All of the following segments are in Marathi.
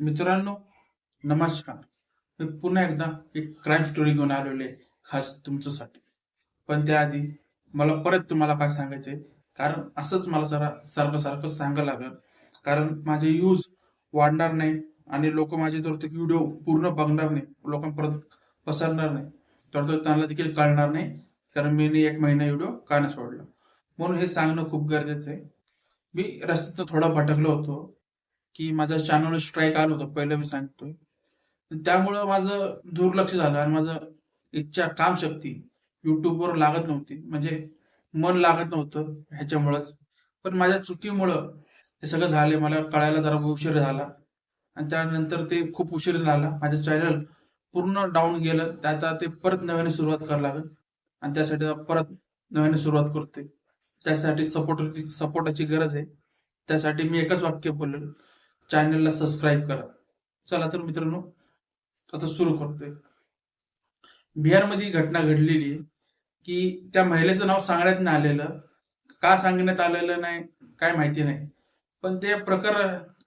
मित्रांनो नमस्कार. मी पुन्हा एकदा एक क्राईम स्टोरी घेऊन आलेलो आहे खास तुमच्यासाठी. पण त्याआधी मला परत तुम्हाला काय सांगायचंय कारण असंच मला जरा सारखं सारखं सांगायला लागेल. कारण माझे यूज वाढणार नाही आणि लोक माझे जर ते व्हिडिओ पूर्ण बघणार नाही लोकांपर्यंत पसरणार नाही. तर त्यांना देखील कळणार नाही कारण मी एक महिना व्हिडिओ का नाही सोडला? म्हणून हे सांगणं खूप गरजेचं आहे. मी रस्त्यात थोडा भटकलो होतो की माझं चॅनल स्ट्राईक आलं होतं पहिलं मी सांगतोय. त्यामुळं माझं दुर्लक्ष झालं आणि माझं इच्छा कामशक्ती युट्यूबवर लागत नव्हती. म्हणजे मन लागत नव्हतं ह्याच्यामुळंच. पण माझ्या चुकीमुळं हे सगळं झाले मला कळायला जरा उशीर झाला. आणि त्यानंतर ते खूप उशीर झाला. माझं चॅनल पूर्ण डाऊन गेलं. त्याचा ते परत नव्याने सुरुवात करावं लागेल. आणि त्यासाठी परत नव्याने सुरुवात करते त्यासाठी सपोर्ट सपोर्टाची गरज आहे. त्यासाठी मी एकच वाक्य बोललो. चॅनलला सबस्क्राईब करा. चला तर मित्रांनो आता सुरू करतोय. बिहारमध्ये घटना घडलेली आहे की त्या महिलेचं नाव सांगण्यात नाही आलेलं. का सांगण्यात आलेलं नाही काय माहिती नाही. पण ते प्रकार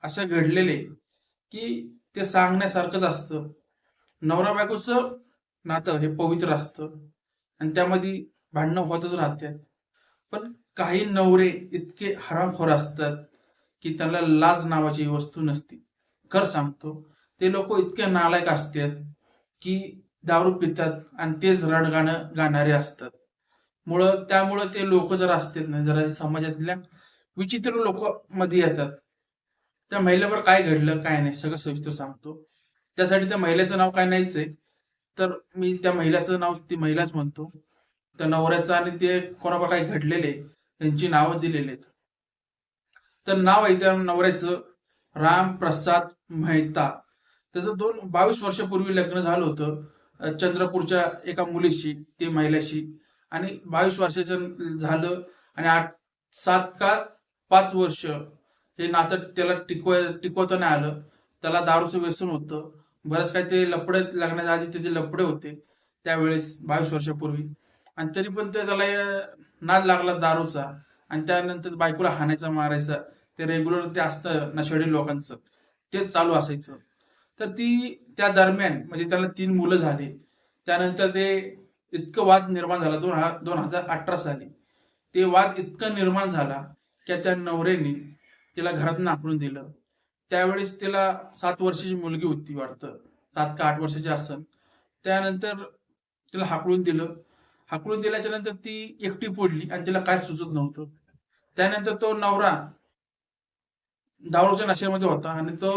असं घडलेले की ते सांगण्यासारखंच असतं. नवरा बायकोचं नातं हे पवित्र असतं आणि त्यामध्ये भांडणं होतच राहतात. पण काही नवरे इतके हरामखोर असतात. की त्याला लाज नावाची वस्तू नसती. खर सांगतो ते लोक इतके नालायक असतात की दारू पितात आणि तेच रणगाणं गाणारे असतात. मुळं त्यामुळं ते लोक जर असतात ना जरा समाजातल्या विचित्र लोक मध्ये येतात. त्या महिलेवर काय घडलं काय नाही सगळं सविस्तर सांगतो. त्यासाठी त्या महिलेचं नाव काय नाहीच आहे. तर मी त्या महिलाचं नाव ती महिलाच म्हणतो. त्या नवऱ्याचं आणि ते कोणावर काय घडलेले त्यांची नावं दिलेली आहेत. तर नाव आहे त्या नवऱ्याचं. राम प्रसाद मेहता. त्याचं दोन बावीस वर्षापूर्वी लग्न झालं होतं चंद्रपूरच्या एका मुलीशी ते महिलाशी. आणि बावीस वर्षाचं झालं आणि आठ सात का पाच वर्ष हे नातं त्याला टिकवाय टिकवता नाही आलं. त्याला दारूचं व्यसन होतं. बरंच काही ते लपडे लग्नाच्या आधी त्याचे लपडे होते त्यावेळेस बावीस वर्षापूर्वी. आणि तरी पण ते त्याला नाद लागला दारूचा. आणि त्यानंतर बायकोला हाणायचा मारायचा. ते रेग्युलर ते असतं नशेडी लोकांचं. ते चालू असायचं. तर ती त्या दरम्यान म्हणजे त्याला तीन मुलं झाली. त्यानंतर ते इतकं वाद निर्माण झाला दोन हा दोन हजार अठरा साली. ते वाद इतकं निर्माण झाला की त्या नवऱ्याने तिला घरात नाकडून दिलं. त्यावेळेस तिला सात वर्षाची मुलगी होती वाटतं. सात का आठ वर्षाची असन. त्यानंतर तिला हाकलून दिलं. हाकलून दिल्याच्या नंतर ती एकटी पडली आणि तिला काय सुचत नव्हतं. त्यानंतर तो नवरा दारूच्या नशेमध्ये होता आणि तो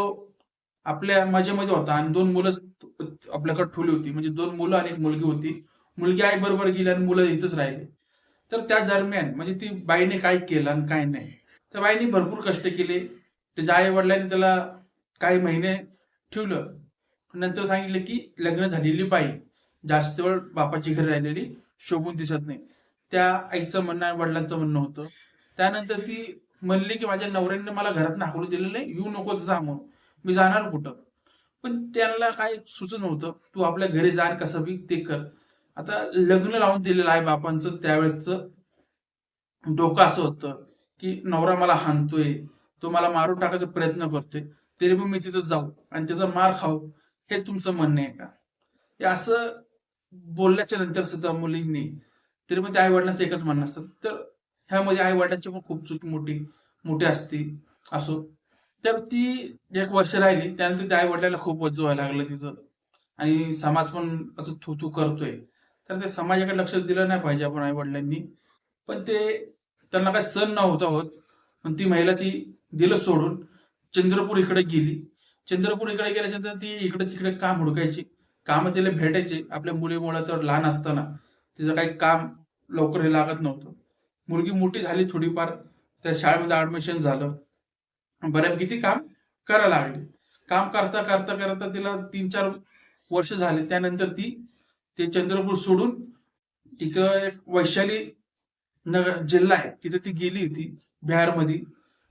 आपल्या मजेमध्ये होता आणि दोन मुलं आपल्याकडे ठेवली होती. म्हणजे दोन मुलं आणि एक मुलगी होती. मुलगी आई बरोबर गेली आणि मुलं इथंच राहिले. तर त्या दरम्यान म्हणजे ती बाईने काय केलं आणि काय नाही. त्या बाईने भरपूर कष्ट केले. त्याच्या आई वडिलांनी त्याला काही महिने ठेवलं. नंतर सांगितलं की लग्न झालेली बाई जास्त वेळ बापाची घरी राहिलेली शोभून दिसत नाही. त्या आईचं म्हणणं आणि वडिलांचं म्हणणं होतं. त्यानंतर ती म्हणली की माझ्या नवऱ्याने मला घरात हाकलू दिलेलं नाही येऊ नको जा म्हणून. मी जाणार कुठं? पण त्यांना काय सुचत नव्हतं तू आपल्या घरी जा कसं बी ते कर. आता लग्न लावून दिलेलं आहे बापांचं त्यावेळेचं डोकं असं होतं की नवरा मला हाणतोय तो मला मारून टाकायचा प्रयत्न करतोय तरी पण मी तिथं जाऊ आणि त्याचा मार खाऊ हे तुमचं म्हणणं आहे का? हे असं बोलल्याच्या नंतर सुद्धा मुलींनी तरी पण त्या आई वडिलांचं एकच म्हणणं असतं. तर ह्यामध्ये आई वडिलांची पण खूप चूक मोठी मोठी असते असो. तर ती एक वर्ष राहिली त्यानंतर त्या आई वडिलांना खूप वज्ज व्हायला लागलं तिचं. आणि समाज पण असं थू थू करतोय. तर ते समाजाकडे लक्ष दिलं नाही पाहिजे आपण आई वडिलांनी. पण ते त्यांना काय सण नव्हता होत. पण ती महिला ती दिलं सोडून चंद्रपूर इकडे गेली. चंद्रपूर इकडे गेल्याच्यानंतर ती इकडे तिकडे काम हुडकायची. काम तिला भेटायचे. आपल्या मुलीमुळे तर लहान असताना तिचं काही काम लवकर हे लागत नव्हतं. मुलगी मोठी झाली थोडीफार त्या शाळेमध्ये ऍडमिशन झालं. बऱ्यापैकी काम करायला लागली. काम करता करता करता तिला तीन चार वर्ष झाले. त्यानंतर ती ते चंद्रपूर सोडून तिथं एक वैशाली नगर जिल्हा आहे. तिथं ती गेली होती बिहारमध्ये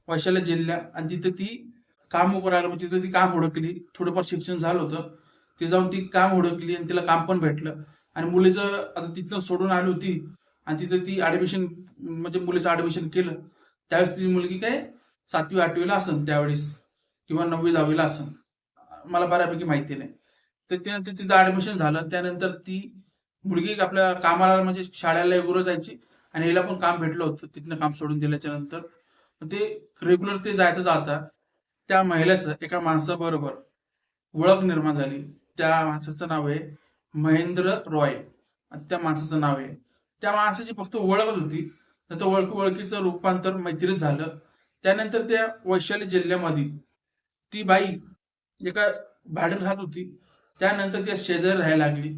वैशाली जिल्हा आणि तिथं ती काम करायला मग तिथं ती काम हुडकली. थोडंफार शिक्षण झालं होतं. ती जाऊन ती काम हुडकली आणि तिला काम पण भेटलं. आणि मुलीचं आता तिथनं सोडून आली होती. आणि तिथं ती ऍडमिशन म्हणजे मुलीचं ऍडमिशन केलं त्यावेळेस ती मुलगी काय सातवी आठवीला असन त्यावेळेस किंवा नववी दहावीला असन. मला बऱ्यापैकी माहिती नाही. तर त्यानंतर तिथं ऍडमिशन झालं त्यानंतर ती मुलगी आपल्या कामाला म्हणजे शाळेला रेग्युलर जायची आणि हिला पण काम भेटलं होतं तिथनं काम सोडून दिल्याच्या नंतर. ते रेग्युलर ते जायचं जाता त्या महिलेचं एका माणसाबरोबर ओळख निर्माण झाली. त्या माणसाचं नाव आहे महेंद्र रॉय. त्या माणसाचं नाव आहे त्या माणसाची फक्त ओळखच होती. नंतर ओळख ओळखीचं रूपांतर मैत्रीत झालं. त्यानंतर त्या वैशाली जिल्ह्यामध्ये ती बाई एका भाड्यात राहत होती. त्यानंतर त्या शेजारी राहायला लागली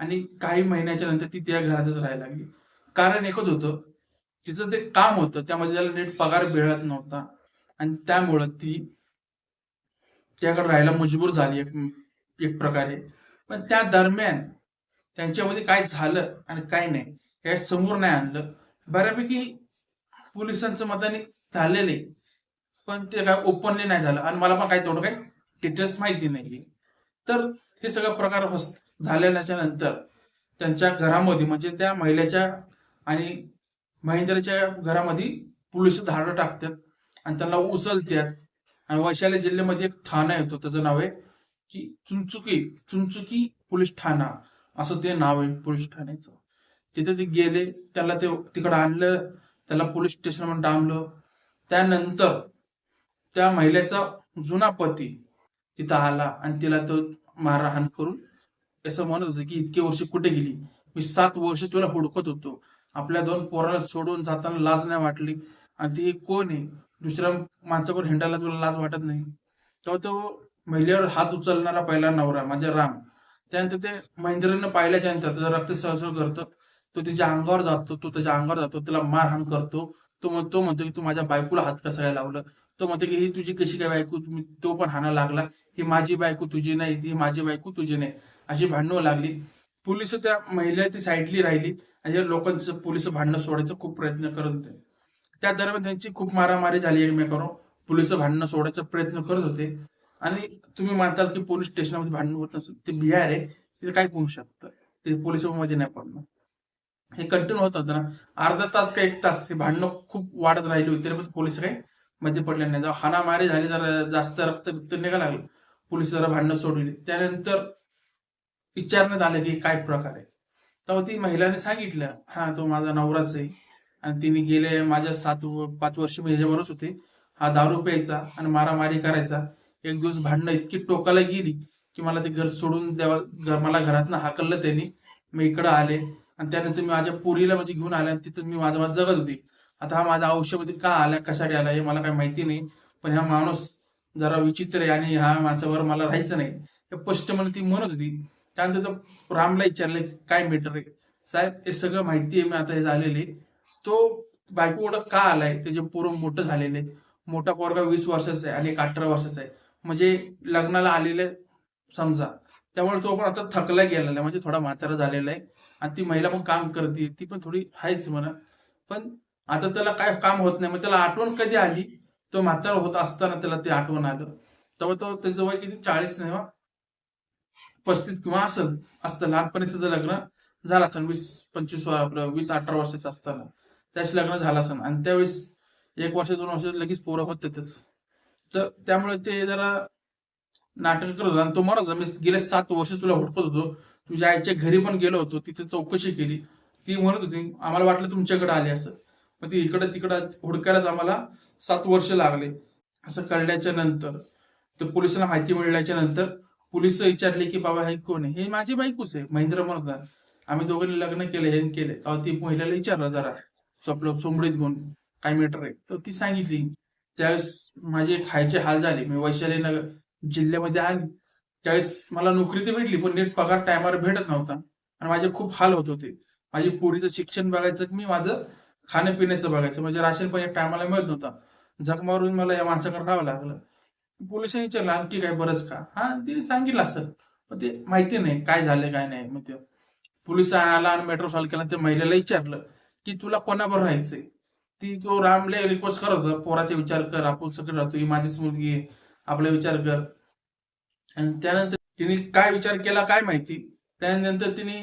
आणि काही महिन्याच्या नंतर ती त्या घरातच राहायला लागली. कारण एकच होतं तिचं ते काम होतं त्यामध्ये त्याला नीट पगार मिळत नव्हता. आणि त्यामुळं ती त्याकडे राहायला मजबूर झाली एक एक प्रकारे. पण त्या दरम्यान त्यांच्यामध्ये काय झालं आणि काय नाही. हे समोर नाही आणलं. बऱ्यापैकी पोलिसांचं मताने आहे. पण ते काय ओपनली नाही झालं. आणि मला पण काही तेवढं काही डिटेल्स माहिती नाही तर हे सगळं प्रकार झालेल्याच्या झाल्याच्यानंतर त्यांच्या घरामध्ये म्हणजे त्या महिलेच्या आणि महेंद्रच्या घरामध्ये पोलीस धाडं टाकतात आणि त्यांना उचलतात. आणि वैशाली जिल्ह्यामध्ये एक थाना येतो. त्याचं नाव आहे की चुंचुकी चुनचुकी पोलीस ठाणा. असं ते नाव आहे पोलीस ठाण्याचं. तिथे ते गेले त्याला ते तिकडं आणलं त्याला पोलीस स्टेशनमध्ये डांबलं. त्यानंतर त्या महिलेचा जुना पती तिथं आला आणि तिला तो मारहाण करून असं म्हणत होतं की इतके वर्ष कुठे गेली? मी सात वर्ष तुला हुडकत होतो. आपल्या दोन पोराला सोडून जाताना लाज नाही वाटली. आणि ती कोण आहे? दुसऱ्या माणसावर हिंडायला तुला लाज वाटत नाही? तेव्हा तो महिलेवर हात उचलणारा पहिला नवरा म्हणजे राम. त्यानंतर ते महेंद्रनं पाहिल्याच्या नंतर त्याचं रक्त सहसळ करतं. तो तिच्या अंगावर जातो तो त्याच्या अंगावर जातो त्याला मारहाण करतो. तो तो म्हणतो की तू माझ्या बायकोला हात कसा काय लावलं? तो म्हणतो की ही तुझी कशी काय बायको? तो पण हाणा लागला. ही माझी बायको तुझी नाही ती माझी बायको तुझी नाही. अशी भांडणं लागली. पोलीस त्या महिला ती साईडली राहिली आणि लोकांचं पोलीस भांडणं सोडायचा खूप प्रयत्न करत होते. त्या दरम्यान त्यांची खूप मारामारी झाली एकमेकावर. पोलीस भांडणं सोडायचा प्रयत्न करत होते. आणि तुम्ही मानताल की पोलीस स्टेशनमध्ये भांडण होत नसेल ते बिहार आहे. तिथे काय करू शकतं? ते पोलिसांमध्ये नाही पडणार. हे कंटिन्यू होत होतं ना. अर्धा तास का एक तास हे भांडणं खूप वाढत राहिली होती तरी पण पोलीस काही मध्ये पडले नाही जेव्हा हानामारी झाली जरा जास्त रक्त बिक्त निघायला लागलं. पोलीस जरा भांडणं सोडली. त्यानंतर विचारण्यात आलं की काय प्रकार आहे? तेव्हा ती महिलाने सांगितलं हा तो माझा नवराच आहे. आणि तिने गेले माझ्या सात पाच वर्ष मी ह्याच्यावरच होते. हा दारू प्यायचा आणि मारामारी करायचा. एक दिवस भांडणं इतकी टोकाला गेली की मला ते घर सोडून द्यावा घर- मला घरातनं हाकललं त्यांनी. मी इकडं आले. आणि त्यानंतर मी माझ्या पुरीला म्हणजे घेऊन आल्या आणि तिथं मी माझा माझं जगत होती. आता हा माझा आयुष्यामध्ये का आला कशासाठी आला हे मला काही माहिती नाही. पण हा माणूस जरा विचित्र आहे आणि ह्या माणसावर मला राहायचं नाही. हे स्पष्टपणे ती म्हणत होती. त्यानंतर तो रामला विचारले काय मॅटर आहे? साहेब हे सगळं माहिती आहे मी आता हे झालेले तो बायको एवढं का आलाय? त्याचे पोरं मोठं झालेले मोठा पोरगा वीस वर्षाचा आहे आणि एक अठरा वर्षाचा आहे. म्हणजे लग्नाला आलेले समजा. त्यामुळे तो पण आता थकला गेलेला आहे म्हणजे थोडा म्हातारा झालेला आहे. आणि ती महिला पण काम करते ती पण थोडी आहेच म्हणा. पण आता त्याला काय काम होत नाही मग त्याला आठवण कधी आली? तो म्हातारा होत असताना त्याला ते आठवण आलं. तेव्हा तो त्याचं वय किती चाळीस नाही पस्तीस किंवा असेल असतं. लहानपणी त्याचं लग्न झालं असेल वीस पंचवीस आपलं वीस अठरा वर्षाचं असताना त्याच लग्न झालं असेल आणि त्यावेळेस एक वर्ष दोन वर्ष लगेच पोरं होत त्याच तर त्यामुळे ते जरा नाटक करत आणि तो मरत होता. मी गेले सात वर्ष तुला हुडकत होतो. तुझ्या आईच्या घरी पण गेलो होतो तिथे चौकशी केली. ती म्हणत होती आम्हाला वाटलं तुमच्याकडे आले असं. मग ती इकडं तिकडं हुडकायलाच आम्हाला सात वर्ष लागले. असं कळल्याच्या नंतर तर पोलिसांना माहिती मिळाल्याच्या नंतर पोलीस विचारले की बाबा हे कोण आहे? हे माझी बायकोच आहे महेंद्र म्हणत आम्ही दोघांनी लग्न केले हे केले. तेव्हा ती महिलेला विचारलं जरा आपलं सोंबडीत घेऊन काय मीटर आहे? तर ती सांगितली त्यावेळेस माझे खायचे हाल झाले. मी वैशाली नगर जिल्ह्यामध्ये आली. त्यावेळेस मला नोकरी तर भेटली पण नीट पगार टायमावर भेटत नव्हता. आणि माझे खूप हाल होत होते. माझी पोरीचं शिक्षण बघायचं मी माझं खाण्यापिण्याचं बघायचं. म्हणजे राशन पण या टायमाला मिळत नव्हता. जग मारून मला या माणसाकडे राहावं लागलं. पोलिसांनी विचारलं आणखी काय बरंच का? हा तिने सांगितलं असं. पण ते माहिती नाही काय झालं काय नाही. मग ते पोलीस आला आणि मेट्रो सॉल्व केला. त्या महिलेला विचारलं की तुला कोणाबरोबर राहायचंय? ती तो रामले रिक्वेस्ट करत होता. पोराचे विचार कर आपण सगळं राहतो. ही माझीच मुलगी आहे. आपला विचार कर. आणि त्यानंतर तिने काय विचार केला काय माहिती? त्यानंतर तिने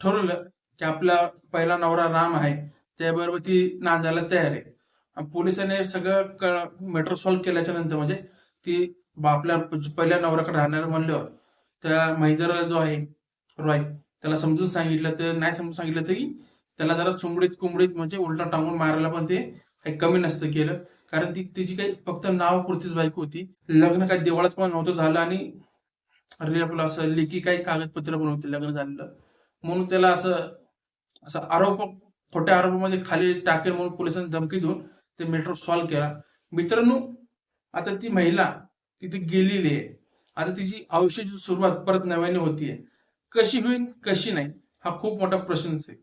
ठरवलं की आपला पहिला नवरा राम आहे त्याबरोबर ती नांदायला तयार आहे. पोलिसाने पोलिसांनी सगळं मेट्रो सॉल्व्ह केल्याच्यानंतर म्हणजे ती आपल्या पहिल्या नवऱ्याकडे राहणार म्हणल्यावर त्या महिंद्राला जो आहे रॉय त्याला समजून सांगितलं तर नाही समजून सांगितलं तरी त्याला जरा चुंबडीत कुंबडीत म्हणजे उलटा टांगून मारायला पण ते काही कमी नसतं केलं. कारण ती तिची काही फक्त नावपुरतीच बायको होती. लग्न काही देवळात पण नव्हतं झालं आणि अरे आपलं असं लेखी काही कागदपत्र पण होते लग्न झालेलं. म्हणून त्याला असं असं आरोप खोट्या आरोपामध्ये खाली टाकेल म्हणून पोलिसांनी धमकी देऊन ते मेट्रो सॉल्व्ह केला. मित्रांनो आता ती महिला तिथे गेलेली आहे. आता तिची आयुष्याची सुरुवात परत नव्याने होतीये. कशी होईल कशी नाही हा खूप मोठा प्रश्नच आहे.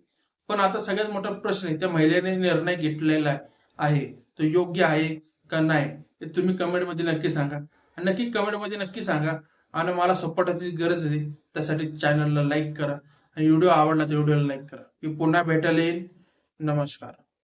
पण आता सगळ्यात मोठा प्रश्न आहे त्या महिलेने निर्णय घेतलेला आहे. तो योग्य आहे का नाही हे तुम्ही कमेंटमध्ये नक्की सांगा. आणि नक्की कमेंटमध्ये नक्की सांगा आणि मला सपोर्टाची गरज आहे त्यासाठी चॅनलला लाईक करा. आणि व्हिडिओ आवडला तर व्हिडिओला लाईक करा. मी पुन्हा भेटायला येईल नमस्कार.